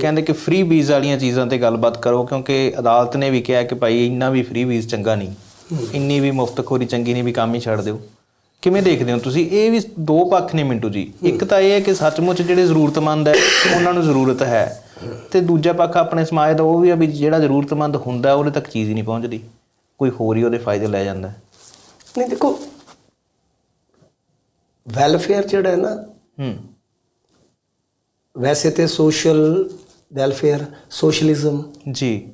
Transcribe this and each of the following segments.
ਕਹਿੰਦੇ ਕਿ ਫ੍ਰੀ ਵੀਜ਼ ਵਾਲੀਆਂ ਚੀਜ਼ਾਂ ਤੇ ਗੱਲਬਾਤ ਕਰੋ ਕਿਉਂਕਿ ਅਦਾਲਤ ਨੇ ਵੀ ਕਿਹਾ ਕਿ ਭਾਈ ਇੰਨਾ ਵੀ ਫ੍ਰੀ ਵੀਜ਼ ਚੰਗਾ ਨਹੀਂ। ਇੰਨੀ ਵੀ ਮੁਫਤਖੋਰੀ ਚੰਗੀ ਨਹੀਂ ਵੀ ਕੰਮ ਹੀ ਛੱਡ ਦਿਓ। ਕਿਵੇਂ ਦੇਖਦੇ ਹੋ ਤੁਸੀਂ? ਇਹ ਵੀ ਦੋ ਪੱਖ ਨੇ ਮਿੰਟੂ ਜੀ। ਇੱਕ ਤਾਂ ਇਹ ਹੈ ਕਿ ਸੱਚਮੁੱਚ ਜਿਹੜੇ ਜ਼ਰੂਰਤਮੰਦ ਹੈ ਉਹਨਾਂ ਨੂੰ ਜ਼ਰੂਰਤ ਹੈ। ਤੇ ਦੂਜਾ ਪੱਖ ਆਪਣੇ ਸਮਾਜ ਦਾ ਉਹ ਵੀ ਆ ਵੀ ਜਿਹੜਾ ਜ਼ਰੂਰਤਮੰਦ ਹੁੰਦਾ ਉਹਦੇ ਤੱਕ ਚੀਜ਼ ਹੀ ਨਹੀਂ ਪਹੁੰਚਦੀ। ਕੋਈ ਹੋਰ ਹੀ ਉਹਦੇ ਫਾਇਦੇ ਲੈ ਜਾਂਦਾ। ਹੈ। ਨਹੀਂ ਦੇਖੋ ਵੈਲਫੇਅਰ ਜਿਹੜਾ ਹੈ ਨਾ ਹੂੰ। ਵੈਸੇ ਤੇ ਸੋਸ਼ਲ ਵੈਲਫੇਅਰ ਸੋਸ਼ਲਿਜ਼ਮ ਜੀ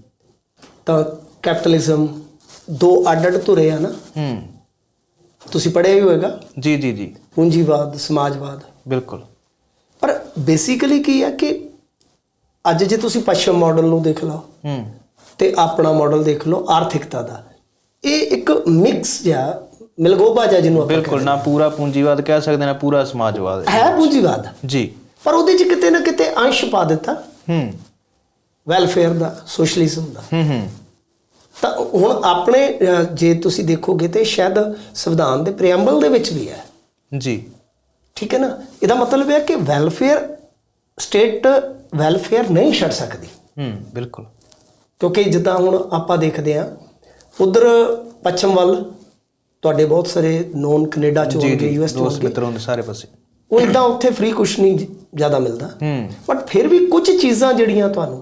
ਤਾਂ ਕੈਪੀਟਲਿਜ਼ਮ ਦੋ ਅੱਡ-ਅੱਡ ਧੁਰੇ ਆ ਨਾ ਹੂੰ ਤੁਸੀਂ ਪੜ੍ਹਿਆ ਹੀ ਹੋਵੇਗਾ ਜੀ ਜੀ ਜੀ ਪੂੰਜੀਵਾਦ ਸਮਾਜਵਾਦ ਬਿਲਕੁਲ ਪਰ ਬੇਸਿਕਲੀ ਕੀ ਹੈ ਕਿ ਅੱਜ ਜੇ ਤੁਸੀਂ ਪੱਛਮ ਮਾਡਲ ਨੂੰ ਦੇਖ ਲਓ ਹੂੰ ਤੇ ਆਪਣਾ ਮਾਡਲ ਦੇਖ ਲਓ ਆਰਥਿਕਤਾ ਦਾ ਇਹ ਇੱਕ ਮਿਕਸ ਜਿਹਾ ਮਿਲਗੋਬਾ ਜਿਹਾ ਜਿਹਨੂੰ ਆਪਾਂ ਬਿਲਕੁਲ ਨਾ ਪੂਰਾ ਪੂੰਜੀਵਾਦ ਕਹਿ ਸਕਦੇ ਨਾ ਪੂਰਾ ਸਮਾਜਵਾਦ। ਹੈ ਪੂੰਜੀਵਾਦ ਜੀ ਪਰ ਉਹਦੇ 'ਚ ਕਿਤੇ ਨਾ ਕਿਤੇ ਅੰਸ਼ ਪਾ ਦਿੱਤਾ। ਹੂੰ। ਵੈਲਫੇਅਰ ਦਾ ਸੋਸ਼ਲਿਜ਼ਮ ਦਾ। ਹੂੰ ਹੂੰ। ਤਾਂ ਹੁਣ ਆਪਣੇ ਜੇ ਤੁਸੀਂ ਦੇਖੋਗੇ ਤੇ ਸ਼ਾਇਦ ਸੰਵਿਧਾਨ ਦੇ ਪ੍ਰੀਐਮਬਲ ਦੇ ਵਿੱਚ ਵੀ ਹੈ। ਜੀ। ਠੀਕ ਹੈ ਨਾ? ਇਹਦਾ ਮਤਲਬ ਇਹ ਹੈ ਕਿ ਵੈਲਫੇਅਰ ਸਟੇਟ ਵੈਲਫੇਅਰ ਨਹੀਂ ਛੱਡ ਸਕਦੀ। ਹੂੰ ਬਿਲਕੁਲ। ਕਿਉਂਕਿ ਜਿੱਦਾਂ ਹੁਣ ਆਪਾਂ ਦੇਖਦੇ ਆ ਉਧਰ ਪੱਛਮ ਵੱਲ ਤੁਹਾਡੇ ਬਹੁਤ ਸਾਰੇ ਨੋਨ ਕੈਨੇਡਾ ਚ ਹੋਣਗੇ ਯੂਐਸ ਚ ਦੋਸਤ ਮਿੱਤਰ ਸਾਰੇ ਪਾਸੇ। ਉਹ ਇਦਾਂ ਉੱਥੇ ਫ੍ਰੀ ਕੁਛ ਨਹੀਂ ਜ਼ਿਆਦਾ ਮਿਲਦਾ। ਹੂੰ। ਬਟ ਫਿਰ ਵੀ ਕੁਝ ਚੀਜ਼ਾਂ ਜਿਹੜੀਆਂ ਤੁਹਾਨੂੰ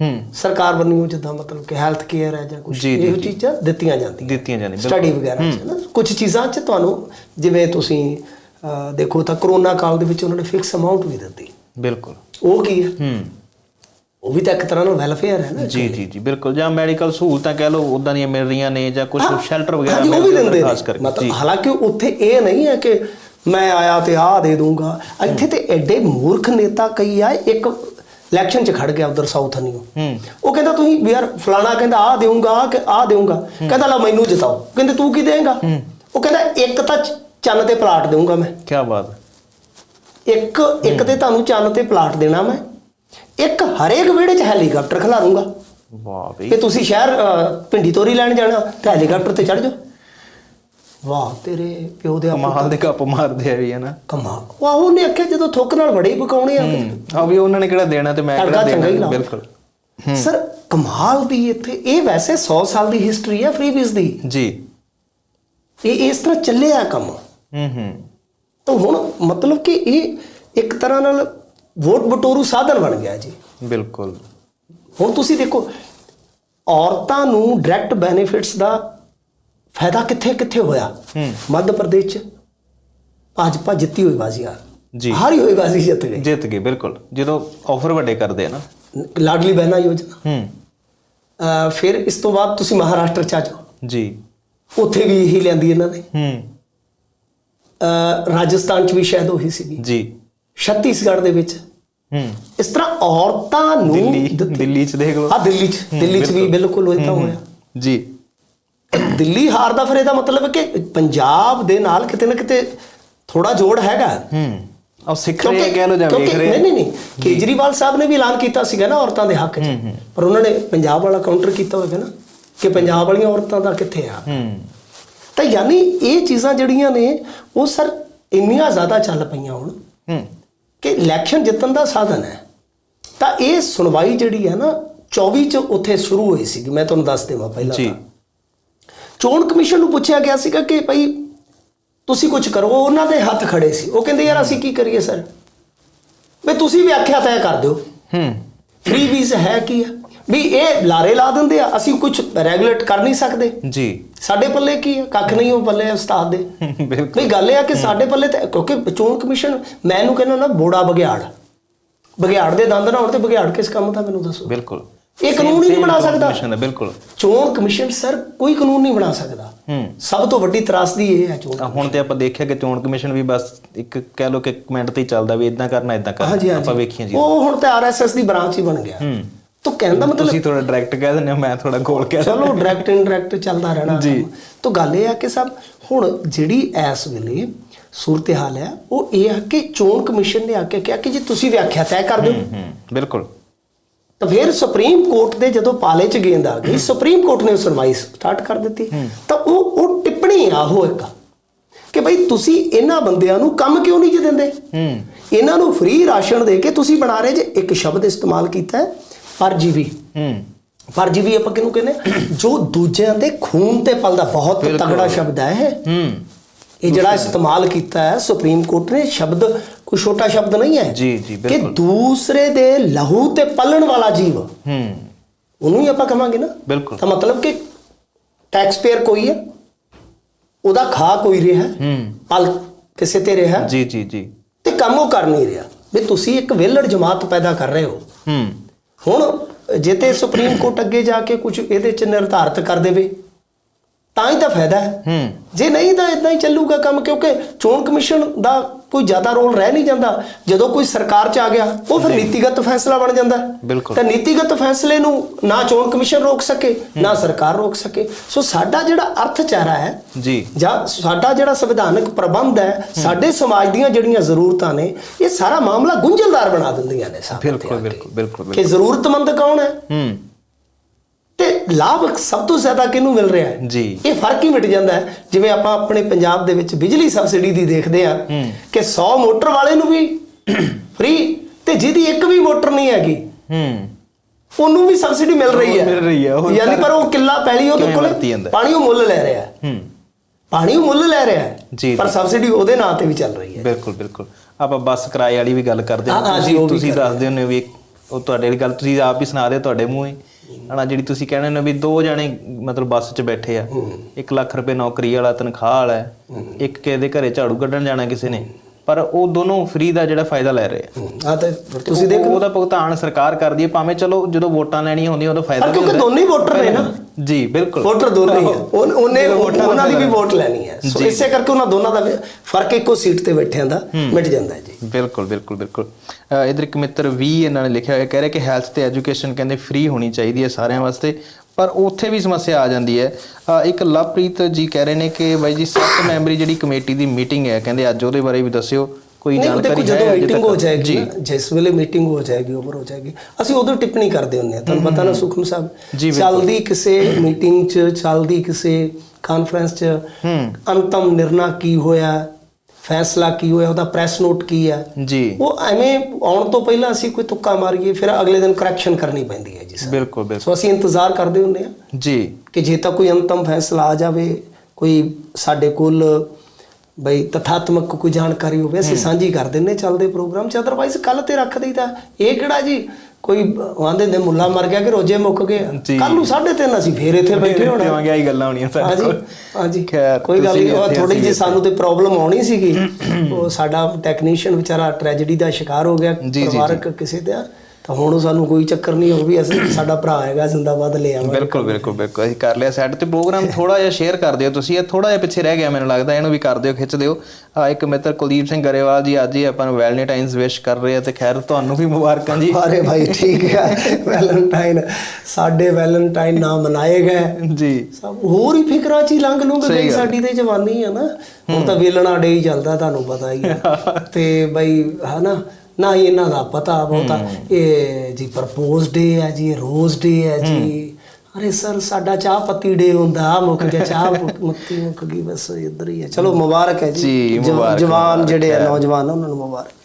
ਹੂੰ। ਸਰਕਾਰ ਵੱਲੋਂ ਜਿੱਦਾਂ ਮਤਲਬ ਕਿ ਹੈਲਥ ਕੇਅਰ ਹੈ ਜਾਂ ਕੁਝ ਇਹੋ। ਚੀਜ਼ਾਂ ਦਿੱਤੀਆਂ ਜਾਂਦੀਆਂ। ਦਿੱਤੀਆਂ ਜਾਂਦੀਆਂ ਸਟੱਡੀ ਵਗੈਰਾ ਚ ਨਾ। ਕੁਝ ਚੀਜ਼ਾਂ ਚ ਤੁਹਾਨੂੰ ਜਿਵੇਂ ਤੁਸੀਂ ਦੇਖੋ ਤਾਂ ਕਰੋਨਾ ਕਾਲ ਦੇ ਵਿੱਚ ਉਹਨਾਂ ਨੇ ਫਿਕਸ ਅਮਾਉਂਟ ਵੀ ਦਿੱਤੀ। ਬਿਲਕੁਲ। ਉਹ ਕੀ ਹੈ? ਹੂੰ। ਉਹ ਵੀ ਤਾਂ ਇੱਕ ਤਰ੍ਹਾਂ ਨਾਲ ਵੈਲਫੇਅਰ ਹੈ ਨਾ ਜੀ ਜੀ ਜੀ ਬਿਲਕੁਲ। ਜਾਂ ਮੈਡੀਕਲ ਸਹੂਲਤਾਂ ਕਹਿ ਲਓ ਉਦਾਂ ਦੀਆਂ ਮਿਲ ਰਹੀਆਂ ਨੇ ਜਾਂ ਕੁਝ ਸ਼ੈਲਟਰ ਵਗੈਰਾ ਨੇ ਦਿੰਦੇ ਖਾਸ ਕਰਕੇ। ਹਾਲਾਂਕਿ ਉੱਥੇ ਇਹ ਨਹੀਂ ਹੈ ਕਿ ਮੈਂ ਆਇਆ ਤੇ ਆਹ ਦੇ ਦੂੰਗਾ। ਇੱਥੇ ਤੇ ਐਡੇ ਮੂਰਖ ਨੇਤਾ ਕਈ ਆ ਇੱਕ ਇਲੈਕਸ਼ਨ 'ਚ ਖੜ ਗਿਆ ਉਧਰ ਸਾਊਥ ਨਿਓ ਹੂੰ। ਉਹ ਕਹਿੰਦਾ ਤੁਸੀਂ ਵੀ ਯਾਰ ਫਲਾਣਾ ਕਹਿੰਦਾ ਆਹ ਦੇਊਂਗਾ ਕਿ ਆਹ ਦੇਊਂਗਾ। ਕਹਿੰਦਾ ਲਾ ਮੈਨੂੰ ਜਿਤਾਓ। ਕਹਿੰਦੇ ਤੂੰ ਕੀ ਦੇਂਗਾ ਉਹ ਕਹਿੰਦਾ ਇੱਕ ਤਾਂ ਚੰਨ ਤੇ ਪਲਾਟ ਦੇਊਂਗਾ ਮੈਂ। ਕੀ ਬਾਤ। ਇੱਕ ਇੱਕ ਤੇ ਤੁਹਾਨੂੰ ਚੰਨ ਤੇ ਪਲਾਟ ਦੇਣਾ ਮੈਂ। ਇੱਕ ਹਰੇਕ ਵਿਹੜੇ 'ਚ ਹੈਲੀਕਾਪਟਰ ਖਿਲਾ ਦੂੰਗਾ ਵਾਹ ਬਈ। ਕਿ ਤੁਸੀਂ ਸ਼ਹਿਰ ਭਿੰਡੀ ਤੋਰੀ ਲੈਣ ਜਾਣਾ ਤੇ ਹੈਲੀਕਾਪਟਰ ਤੇ ਚੜ ਜਾਓ। ਵਾਹ ਤੇਰੇ ਪਿਓ ਦੇ ਆਪੋ ਕਮਾਲ ਦੇ ਕੱਪ ਮਾਰਦੇ ਆ ਵੀ ਹੈ ਨਾ। ਕਮਾ ਵਾਹ ਉਹਨੇ ਆਖਿਆ ਜਦੋਂ ਥੁੱਕ ਨਾਲ ਹੀ ਪਕਾਉਣੇ ਆ ਆ ਵੀ ਉਹਨਾਂ ਨੇ ਕਿਹੜਾ ਦੇਣਾ ਤੇ ਮੈਂ ਕਿਹੜਾ ਤੜਕਾ ਚੰਗਾ ਹੀ ਦੇਣਾ ਲਾਓ। ਬਿਲਕੁਲ ਸਰ ਕਮਾਲ ਦੀ ਇੱਥੇ ਇਹ ਵੈਸੇ 100 ਸਾਲ ਦੀ ਹਿਸਟਰੀ ਹੈ ਫ੍ਰੀਬੀਜ਼ ਦੀ। ਜੀ। ਇਹ ਇਸ ਤਰ੍ਹਾਂ ਚੱਲਿਆ ਕੰਮ। ਹੂੰ ਹੂੰ। ਤਾਂ ਹੁਣ ਮਤਲਬ ਕਿ ਇਹ ਇੱਕ ਤਰ੍ਹਾਂ ਨਾਲ ਵੋਟ ਬਟੋਰੂ ਸਾਧਨ ਬਣ ਗਿਆ ਜੀ। ਬਿਲਕੁਲ। ਹੁਣ ਤੁਸੀਂ ਦੇਖੋ ਔਰਤਾਂ ਨੂੰ ਡਾਇਰੈਕਟ ਬੈਨੀਫਿਟਸ ਦਾ ਫਾਇਦਾ ਕਿੱਥੇ ਕਿੱਥੇ ਹੋਇਆ? ਮੱਧ ਪ੍ਰਦੇਸ਼ ਚ ਭਾਜਪਾ ਜਿੱਤੀ ਹੋਈ ਬਾਜ਼ੀ ਆ ਜੀ। ਹਾਰੀ ਹੋਈ ਬਾਜ਼ੀ ਜਿੱਤ ਗਈ। ਜਿੱਤ ਗਏ ਬਿਲਕੁਲ। ਜਦੋਂ ਆਫਰ ਵੱਡੇ ਕਰਦੇ ਆ ਨਾ। ਲਾਡਲੀ ਬਹਿਨਾ ਯੋਜਨਾ। ਹੂੰ। ਫਿਰ ਇਸ ਤੋਂ ਬਾਅਦ ਤੁਸੀਂ ਮਹਾਰਾਸ਼ਟਰ ਚ ਆ ਜਾਓ। ਜੀ। ਉੱਥੇ ਵੀ ਇਹੀ ਲਿਆਂਦੀ ਇਹਨਾਂ ਨੇ। ਹੂੰ। ਰਾਜਸਥਾਨ ਚ ਵੀ ਸ਼ਾਇਦ ਉਹੀ ਸੀਗੀ। ਜੀ। ਛੱਤੀਸਗੜ੍ਹ ਦੇ ਵਿੱਚ। ਹੂੰ। ਇਸ ਤਰ੍ਹਾਂ ਔਰਤਾਂ ਨੂੰ ਦਿੱਲੀ ਚ ਦੇਖ ਲਓ। ਹਾਂ ਦਿੱਲੀ ਚ ਦਿੱਲੀ ਚ ਵੀ ਬਿਲਕੁਲ। ਉਹ ਤਾਂ ਹੋਇਆ। ਜੀ। ਦਿੱਲੀ ਹਾਰ ਦਾ ਫਿਰ ਇਹਦਾ ਮਤਲਬ ਕਿ ਪੰਜਾਬ ਦੇ ਨਾਲ ਕਿਤੇ ਨਾ ਕਿਤੇ ਥੋੜਾ ਜੋੜ ਹੈਗਾ। ਹੂੰ। ਆ ਸਿੱਖ ਰਹੇ ਕਹਿ ਜਾਂ ਵੇਖ ਰਹੇ ਨਹੀਂ। ਨਹੀਂ ਨਹੀਂ। ਕੇਜਰੀਵਾਲ ਸਾਹਿਬ ਨੇ ਵੀ ਐਲਾਨ ਕੀਤਾ ਸੀਗਾ ਨਾ ਔਰਤਾਂ ਦੇ ਹੱਕ 'ਚ। ਪਰ ਉਹਨਾਂ ਨੇ ਪੰਜਾਬ ਵਾਲਾ ਕਾਊਂਟਰ ਕੀਤਾ ਹੋਵੇਗਾ ਨਾ ਕਿ ਪੰਜਾਬ ਵਾਲੀਆਂ ਔਰਤਾਂ ਦਾ ਕਿੱਥੇ ਆ। ਤਾਂ ਯਾਨੀ ਇਹ ਚੀਜ਼ਾਂ ਜਿਹੜੀਆਂ ਨੇ ਉਹ ਸਰ ਇੰਨੀਆਂ ਜ਼ਿਆਦਾ ਚੱਲ ਪਈਆਂ ਹੁਣ ਹੂੰ। ਕਿ ਇਲੈਕਸ਼ਨ ਜਿੱਤਣ ਦਾ ਸਾਧਨ ਹੈ। ਤਾਂ ਇਹ ਸੁਣਵਾਈ ਜਿਹੜੀ ਹੈ ਨਾ 24 ਚ ਉੱਥੇ ਸ਼ੁਰੂ ਹੋਈ ਸੀ ਮੈਂ ਤੁਹਾਨੂੰ ਦੱਸ ਦੇਵਾਂ ਪਹਿਲਾਂ ਤਾਂ। ਚੋਣ ਕਮਿਸ਼ਨ ਨੂੰ ਪੁੱਛਿਆ ਗਿਆ ਸੀਗਾ ਕਿ ਭਾਈ ਤੁਸੀਂ ਕੁਝ ਕਰੋ ਉਹਨਾਂ ਦੇ ਹੱਥ ਖੜੇ ਸੀ। ਉਹ ਕਹਿੰਦੇ ਯਾਰ ਅਸੀਂ ਕੀ ਕਰੀਏ ਸਰ? ਵੀ ਤੁਸੀਂ ਵੀ ਆਖਿਆ ਤੈਅ ਕਰ ਦਿਓ। ਹੂੰ। ਫ੍ਰੀ ਵੀਜ਼ ਹੈ ਕੀ ਆ? ਵੀ ਇਹ ਲਾਰੇ ਲਾ ਦਿੰਦੇ ਆ ਅਸੀਂ ਕੁਝ ਰੈਗੂਲੇਟ ਕਰ ਨਹੀਂ ਸਕਦੇ। ਜੀ। ਸਾਡੇ ਪੱਲੇ ਕੀ ਆ? ਕੱਖ ਨਹੀਂ ਉਹ ਪੱਲੇ ਉਸਤਾਦ ਦੇ। ਬਿਲਕੁਲ। ਨਹੀਂ ਗੱਲ ਇਹ ਆ ਕਿ ਸਾਡੇ ਪੱਲੇ ਤੇ ਕਿਉਂਕਿ ਚੋਣ ਕਮਿਸ਼ਨ ਮੈਂ ਇਹਨੂੰ ਕਹਿੰਦਾ ਨਾ ਬੋੜਾ ਬਗਿਆੜ ਬਗਿਆੜ ਦੇ ਦੰਦ ਨਾ ਹੋਣ ਤੇ ਬਗਿਆੜ ਕਿਸ ਕੰਮ ਦਾ ਮੈਨੂੰ ਦੱਸੋ। ਬਿਲਕੁਲ। ਇਹ ਕਾਨੂੰਨ ਹੀ ਨਹੀਂ ਬਣਾ ਸਕਦਾ। Commission ਹੈ, ਬਿਲਕੁਲ। ਚੋਣ ਕਮਿਸ਼ਨ ਸਰ ਕੋਈ ਕਾਨੂੰਨ ਨਹੀਂ ਬਣਾ ਸਕਦਾ। ਹੂੰ। ਸਭ ਤੋਂ ਵੱਡੀ ਤਰਾਸਦੀ ਇਹ ਹੈ ਚੋਣ ਹੁਣ ਤੇ ਆਪਾਂ ਦੇਖਿਆ ਕਿ ਚੋਣ ਕਮਿਸ਼ਨ ਵੀ ਬਸ ਇੱਕ ਕਹਿ ਲਓ ਕਿ ਕਮੈਂਟ ਤੇ ਹੀ ਚੱਲਦਾ ਵੀ ਇਦਾਂ ਕਰਨਾ ਇਦਾਂ ਕਰਨਾ। ਆਪਾਂ ਵੇਖੀਆਂ ਜੀ। ਉਹ ਹੁਣ ਤੇ ਆਰਐਸਐਸ ਦੀ ਬ੍ਰਾਂਚ ਹੀ ਬਣ ਗਿਆ। ਹੂੰ। ਤਾਂ ਕਹਿੰਦਾ ਮਤਲਬ ਤੁਸੀਂ ਥੋੜਾ ਡਾਇਰੈਕਟ ਕਹਿ ਦਿੰਦੇ ਹੋ ਮੈਂ ਥੋੜਾ ਗੋਲ ਕਹਿ ਦਿੰਦਾ। ਚਲੋ ਡਾਇਰੈਕਟ ਇਨਡਾਇਰੈਕਟ ਚੱਲਦਾ ਰਹਿਣਾ। ਜੀ। ਤਾਂ ਗੱਲ ਇਹ ਆ ਕਿ ਸਭ ਹੁਣ ਜਿਹੜੀ ਇਸ ਵੇਲੇ ਸੂਰਤ-ਹਾਲ ਹੈ ਉਹ ਇਹ ਆ ਕਿ ਚੋਣ ਕਮਿਸ਼ਨ ਨੇ ਆ ਕੇ ਕਿਹਾ ਕਿ ਜੇ ਤੁਸੀਂ ਵਿਆਖਿਆ ਤੈਅ ਕਰ ਦਿਓ। ਹੂੰ। ਬਿਲਕੁਲ। ਤਾਂ ਫਿਰ ਸੁਪਰੀਮ ਕੋਰਟ ਦੇ ਜਦੋਂ ਪਾਲੇ 'ਚ ਗੇਂਦ ਆ ਗਈ ਸੁਪਰੀਮ ਕੋਰਟ ਨੇ ਸੁਣਵਾਈ ਸਟਾਰਟ ਕਰ ਦਿੱਤੀ। ਤਾਂ ਉਹ ਉਹ ਟਿੱਪਣੀ ਆ ਉਹ ਇੱਕ ਕਿ ਭਈ ਤੁਸੀਂ ਇਹਨਾਂ ਬੰਦਿਆਂ ਨੂੰ ਕੰਮ ਕਿਉਂ ਨਹੀਂ ਜੀ ਦਿੰਦੇ? ਹੂੰ। ਇਹਨਾਂ ਨੂੰ ਫ੍ਰੀ ਰਾਸ਼ਨ ਦੇ ਕੇ ਤੁਸੀਂ ਬਣਾ ਰਹੇ ਜੇ। ਇੱਕ ਸ਼ਬਦ ਇਸਤੇਮਾਲ ਕੀਤਾ ਹੈ ਪਰਜੀਵੀ। ਹੂੰ। ਪਰਜੀਵੀ ਆਪਾਂ ਕਿਹਨੂੰ ਕਹਿੰਦੇ? ਜੋ ਦੂਜਿਆਂ ਦੇ ਖੂਨ ਤੇ ਪਲਦਾ ਬਹੁਤ। ਤਗੜਾ ਸ਼ਬਦ ਹੈ ਇਹ। ਹੂੰ। ਇਹ ਜਿਹੜਾ ਇਸਤੇਮਾਲ ਕੀਤਾ ਹੈ ਸੁਪਰੀਮ ਕੋਰਟ ਨੇ ਸ਼ਬਦ ਕੋਈ ਛੋਟਾ ਸ਼ਬਦ ਨਹੀਂ ਹੈ ਜੀ, ਜੀ, ਕਿ ਬਿਲਕੁਲ। ਦੂਸਰੇ ਦੇ ਲਹੂ ਤੇ ਪਲਣ ਵਾਲਾ ਜੀਵ। ਹੂੰ। ਉਹਨੂੰ ਹੀ ਆਪਾਂ ਕਹਾਂਗੇ ਨਾ। ਬਿਲਕੁਲ। ਤਾਂ ਮਤਲਬ ਕਿ ਟੈਕਸ ਪੇਅਰ ਕੋਈ ਹੈ ਉਹਦਾ ਖਾ ਕੋਈ ਰਿਹਾ ਹੈ, ਪਲ ਕਿਸੇ ਤੇ ਰਿਹਾ। ਜੀ ਜੀ ਜੀ। ਤੇ ਕੰਮ ਉਹ ਕਰ ਨਹੀਂ ਰਿਹਾ। ਵੀ ਤੁਸੀਂ ਇੱਕ ਵਿਹਲੜ ਜਮਾਤ ਪੈਦਾ ਕਰ ਰਹੇ ਹੋ। ਹੂੰ। ਹੁਣ ਜੇ ਤੇ ਸੁਪਰੀਮ ਕੋਰਟ ਅੱਗੇ ਜਾ ਕੇ ਕੁਝ ਇਹਦੇ ਚ ਨਿਰਧਾਰਤ ਕਰ ਦੇਵੇ ਤਾਂ ਹੀ ਤਾਂ ਫਾਇਦਾ ਹੈ। ਹੂੰ। ਜੇ ਨਹੀਂ ਤਾਂ ਇਦਾਂ ਹੀ ਚੱਲੂਗਾ ਕੰਮ ਕਿਉਂਕਿ ਚੋਣ ਕਮਿਸ਼ਨ ਦਾ ਕੋਈ ਜ਼ਿਆਦਾ ਰੋਲ ਰਹਿ ਨਹੀਂ ਜਾਂਦਾ। ਜਦੋਂ ਕੋਈ ਸਰਕਾਰ ਚ ਆ ਗਿਆ ਉਹ ਫਿਰ ਨੀਤੀਗਤ ਫੈਸਲਾ ਬਣ ਜਾਂਦਾ। ਤਾਂ ਨੀਤੀਗਤ ਫੈਸਲੇ ਨੂੰ ਨਾ ਚੋਣ ਕਮਿਸ਼ਨ ਰੋਕ ਸਕੇ ਨਾ ਸਰਕਾਰ ਰੋਕ ਸਕੇ। ਸੋ ਸਾਡਾ ਜਿਹੜਾ ਅਰਥਚਾਰਾ ਹੈ ਜੀ। ਜਾਂ ਸਾਡਾ ਜਿਹੜਾ ਸੰਵਿਧਾਨਕ ਪ੍ਰਬੰਧ ਹੈ ਸਾਡੇ ਸਮਾਜ ਦੀਆਂ ਜਿਹੜੀਆਂ ਜ਼ਰੂਰਤਾਂ ਨੇ ਇਹ ਸਾਰਾ ਮਾਮਲਾ ਗੁੰਝਲਦਾਰ ਬਣਾ ਦਿੰਦੀਆਂ ਨੇ ਸਾਹਮਣੇ ਬਿਲਕੁਲ। ਬਿਲਕੁਲ ਬਿਲਕੁਲ ਕਿ ਜ਼ਰੂਰਤਮੰਦ ਕੌਣ ਹੈ? ਹੂੰ। ਲਾਭ ਸਭ ਤੋਂ ਜ਼ਿਆਦਾ ਕਿਹਨੂੰ ਮਿਲ ਰਿਹਾ ਹੈ? ਜੀ। ਇਹ ਫ਼ਰਕ ਹੀ ਮਿਟ ਜਾਂਦਾ ਹੈ। ਜਿਵੇਂ ਆਪਾਂ ਆਪਣੇ ਪੰਜਾਬ ਦੇ ਵਿੱਚ ਬਿਜਲੀ ਸਬਸਿਡੀ ਦੀ ਦੇਖਦੇ ਆ ਕਿ 100 ਮੋਟਰ ਵਾਲੇ ਨੂੰ ਵੀ ਫ੍ਰੀ ਤੇ ਜਿਹਦੀ ਇੱਕ ਵੀ ਮੋਟਰ ਨਹੀਂ ਹੈਗੀ ਹੂੰ। ਉਹਨੂੰ ਵੀ ਸਬਸਿਡੀ ਮਿਲ ਰਹੀ ਹੈ। ਮਿਲ ਰਹੀ ਹੈ, ਯਾਨੀ ਪਰ ਉਹ ਕਿੱਲਾ ਪੈਲੀ ਉਹਦੇ ਕੋਲ? ਪਾਣੀ ਉਹ ਮੁੱਲ ਲੈ ਰਿਹਾ ਹੈ। ਹੂੰ। ਪਾਣੀ ਉਹ ਮੁੱਲ ਲੈ ਰਿਹਾ ਹੈ ਜੀ, ਪਰ। ਸਬਸਿਡੀ ਉਹਦੇ ਨਾਂ ਤੇ ਵੀ ਚੱਲ ਰਹੀ ਹੈ। ਬਿਲਕੁਲ ਬਿਲਕੁਲ। ਆਪਾਂ ਬੱਸ ਕਿਰਾਏ ਵਾਲੀ ਵੀ ਗੱਲ ਕਰਦੇ ਹਾਂ, ਤੁਸੀਂ ਦੱਸਦੇ ਹੁੰਦੇ ਵੀ ਉਹ ਤੁਹਾਡੇ ਵਾਲੀ ਗੱਲ ਤੁਸੀਂ ਆਪ ਹੀ ਸੁਣਾ ਰਹੇ ਤੁਹਾਡੇ ਮੂੰਹ ਹੀ। ਹਨਾ ਜਿਹੜੀ ਤੁਸੀਂ ਕਹਿੰਦੇ ਨੇ ਵੀ ਦੋ ਜਣੇ ਮਤਲਬ ਬੱਸ 'ਚ ਬੈਠੇ ਆ 1 ਲੱਖ ਰੁਪਏ ਨੌਕਰੀ ਵਾਲਾ ਤਨਖਾਹ ਵਾਲਾ ਇੱਕ ਕਿਸੇ ਦੇ ਘਰੇ ਝਾੜੂ ਕੱਢਣ ਜਾਣਾ ਕਿਸੇ ਨੇ। ਪਰ ਉਹ ਦੋਨੋਂ ਫ੍ਰੀ ਦਾ ਜਿਹੜਾ ਫਾਇਦਾ ਲੈ ਰਹੇ ਆ। ਆ ਤੇ ਤੁਸੀਂ ਦੇਖੋ ਉਹਦਾ ਭੁਗਤਾਨ ਸਰਕਾਰ ਕਰਦੀ ਹੈ ਭਾਵੇਂ ਚਲੋ ਜਦੋਂ ਵੋਟਾਂ ਲੈਣੀਆਂ ਹੁੰਦੀਆਂ ਉਦੋਂ ਫਾਇਦਾ ਵੀ ਕਿਉਂਕਿ ਹੁੰਦਾ। ਦੋਨੇ ਹੀ ਵੋਟਰ ਨੇ ਨਾ। ਜੀ ਬਿਲਕੁਲ। ਵੋਟਰ ਦੋਨੇ ਹੀ ਉਹਨੇ ਉਹਨਾਂ ਦੀ ਵੀ ਵੋਟ ਲੈਣੀ ਹੈ ਸੋ। ਇਸੇ ਕਰਕੇ ਉਹਨਾਂ ਦੋਨਾਂ ਦਾ ਫ਼ਰਕ ਇੱਕੋ ਸੀਟ ਤੇ ਬੈਠਿਆਂ ਦਾ ਮਿਟ ਜਾਂਦਾ ਹੈ ਜੀ। ਬਿਲਕੁਲ ਬਿਲਕੁਲ ਬਿਲਕੁਲ। ਇਧਰ ਇੱਕ ਮਿੱਤਰ ਵੀ ਇਹਨਾਂ ਨੇ ਲਿਖਿਆ ਹੋਇਆ ਕਹਿ ਰਿਹਾ ਕਿ ਹੈਲਥ ਤੇ ਐਜੂਕੇਸ਼ਨ ਕਹਿੰਦੇ ਫ੍ਰੀ ਹੋਣੀ ਚਾਹੀਦੀ ਹੈ ਸਾਰਿਆਂ ਵਾਸਤੇ। ਪਰ ਉੱਥੇ ਵੀ ਸਮੱਸਿਆ ਆ ਜਾਂਦੀ ਹੈ। ਇੱਕ ਲਵਪ੍ਰੀਤ ਜੀ ਕਹਿ ਰਹੇ ਨੇ ਕਿ ਬਾਈ ਜੀ ਸੱਤ ਮੈਂਬਰੀ ਜਿਹੜੀ ਕਮੇਟੀ ਦੀ ਮੀਟਿੰਗ ਹੈ ਕਹਿੰਦੇ ਅੱਜ ਉਹਦੇ ਬਾਰੇ ਵੀ ਦੱਸਿਓ। ਕੋਈ ਜਾਣਕਾਰੀ ਜਦੋਂ ਹੈ ਅਜੇ ਮੀਟਿੰਗ? ਹੋ ਜਾਏਗੀ ਜਿਸ ਵੇਲੇ ਮੀਟਿੰਗ ਹੋ ਜਾਏਗੀ ਓਵਰ ਹੋ ਜਾਏਗੀ ਅਸੀਂ ਉਦੋਂ ਟਿੱਪਣੀ ਕਰਦੇ ਹੁੰਦੇ ਆ ਤੁਹਾਨੂੰ ਪਤਾ ਨਾ ਸੁਖਮ ਸਾਹਿਬ। ਚੱਲਦੀ ਕਿਸੇ ਮੀਟਿੰਗ 'ਚ ਚੱਲਦੀ ਕਿਸੇ ਕਾਨਫਰੰਸ 'ਚ ਅੰਤਮ ਨਿਰਣਾ ਕੀ ਹੋਇਆ? ਫੈਸਲਾ ਕੀ ਹੋਇਆ ਉਹਦਾ ਪ੍ਰੈਸ ਨੋਟ ਕੀ ਹੈ ਜੀ। ਉਹ ਐਵੇਂ ਆਉਣ ਤੋਂ ਪਹਿਲਾਂ ਅਸੀਂ ਕੋਈ ਤੁੱਕਾ ਮਾਰੀਏ ਫਿਰ ਅਗਲੇ ਦਿਨ ਕਰੈਕਸ਼ਨ ਕਰਨੀ ਪੈਂਦੀ ਹੈ ਜੀ ਸਰ। ਬਿਲਕੁਲ ਬਿਲਕੁਲ। ਸੋ ਅਸੀਂ ਇੰਤਜ਼ਾਰ ਕਰਦੇ ਹੁੰਦੇ ਆ ਜੀ। ਕਿ ਜੇ ਤਾਂ ਕੋਈ ਅੰਤਮ ਫੈਸਲਾ ਆ ਜਾਵੇ ਕੋਈ ਸਾਡੇ ਕੋਲ ਬਈ ਤਥਾਤਮਕ ਕੋਈ ਜਾਣਕਾਰੀ ਹੋਵੇ ਅਸੀਂ ਸਾਂਝੀ ਕਰ ਦਿੰਨੇ ਚੱਲਦੇ ਪ੍ਰੋਗਰਾਮ ਚ ਅਦਰਵਾਈਜ਼ ਕੱਲ ਤੇ ਰੱਖ ਦਈਦਾ। ਇਹ ਕਿਹੜਾ ਜੀ? ਕੋਈ ਆਂਦੇ ਨੇ ਮੁੱਲਾ ਮਰ ਗਿਆ ਕਿ ਰੋਜੇ ਮੁੱਕ ਗਏ ਜੀ। ਕੱਲ ਨੂੰ 3:30 ਅਸੀਂ ਫੇਰ ਇੱਥੇ ਬੈਠੇ ਹੋਣਾ ਦੇਵਾਂਗੇ ਆਹੀ ਗੱਲਾਂ ਹੋਣੀਆਂ ਸਾਡੇ ਹਾਂਜੀ ਕੋਲ ਹਾਂਜੀ ਖੈਰ, ਕੋਈ ਗੱਲ ਨਹੀਂ ਥੋੜੀ ਇੱਥੇ। ਸਾਨੂੰ ਤੇ ਪ੍ਰੋਬਲਮ ਆਉਣੀ ਸੀਗੀ ਉਹ ਸਾਡਾ ਟੈਕਨੀਸ਼ੀਅਨ ਵਿਚਾਰਾ ਟ੍ਰੈਜੇਡੀ ਦਾ ਸ਼ਿਕਾਰ ਹੋ ਗਿਆ ਜੀ, ਜੀ। ਪਰਿਵਾਰਕ ਕਿਸੇ ਦਾ ਤਾਂ ਹੁਣ ਸਾਨੂੰ ਕੋਈ ਚੱਕਰ ਨਹੀਂ ਹੋ ਵੀ ਅਸੀਂ ਸਾਡਾ ਭਰਾ ਹੈਗਾ ਜ਼ਿੰਦਾਬਾਦ ਲੈ ਆਵਾਂਗੇ। ਬਿਲਕੁਲ ਬਿਲਕੁਲ ਬਿਲਕੁਲ ਅਸੀਂ ਕਰ ਲਿਆ ਸੈੱਟ ਤੇ ਪ੍ਰੋਗਰਾਮ ਥੋੜਾ ਜਿਹਾ ਸ਼ੇਅਰ ਕਰ ਦਿਓ ਤੁਸੀਂ ਇਹ ਥੋੜਾ ਜਿਹਾ ਪਿੱਛੇ ਰਹਿ ਗਿਆ ਮੈਨੂੰ ਲੱਗਦਾ ਇਹਨੂੰ ਵੀ ਕਰ ਦਿਓ ਖਿੱਚ ਦਿਓ। ਆ ਇੱਕ ਮਿੱਤਰ ਕੁਲਦੀਪ ਸਿੰਘ ਗਰੇਵਾਲ ਜੀ ਅੱਜ ਹੀ ਆਪਾਂ ਨੂੰ ਵੈਲੈਂਟਾਈਨਸ ਵਿਸ਼ ਕਰ ਰਹੇ ਆ ਤੇ ਖੈਰ ਤੁਹਾਨੂੰ ਵੀ ਮੁਬਾਰਕਾਂ ਜੀ। ਅਰੇ ਭਾਈ ਠੀਕ ਹੈ ਵੈਲੈਂਟਾਈਨ ਸਾਡੇ ਵੈਲੈਂਟਾਈਨ ਨਾ ਮਨਾਏ ਗਏ। ਜੀ। ਸਭ ਹੋਰ ਹੀ ਫਿਕਰਾਂ ਚ ਹੀ ਲੰਘ ਲੂੰਗੇ ਬਈ। ਸਾਡੀ ਤੇ ਜਵਾਨੀ ਆ ਨਾ। ਹੁਣ ਤਾਂ ਵੇਲਣਾ ਡੇ ਹੀ ਚੱਲਦਾ ਤੁਹਾਨੂੰ ਪਤਾ ਹੀ ਆ। ਤੇ ਬਈ ਹਨਾ ਨਾ ਹੀ ਇਹਨਾਂ ਦਾ ਪਤਾ ਬਹੁਤਾ ਇਹ ਜੀ ਪ੍ਰਪੋਜ਼ ਡੇ ਹੈ ਜੀ ਰੋਜ਼ ਡੇ ਹੈ ਜੀ। ਅਰੇ ਸਰ ਸਾਡਾ ਚਾਹ ਪੱਤੀ ਡੇ ਹੁੰਦਾ ਮੁੱਕ ਗਿਆ ਚਾਹ ਮੱਤੀ ਮੁੱਕ ਗਈ ਬਸ ਇੱਧਰ ਹੀ ਹੈ ਚਲੋ ਮੁਬਾਰਕ ਹੈ ਜੀ। ਜਵਾਨ ਜਿਹੜੇ ਆ। ਨੌਜਵਾਨ ਉਹਨਾਂ ਨੂੰ ਮੁਬਾਰਕ।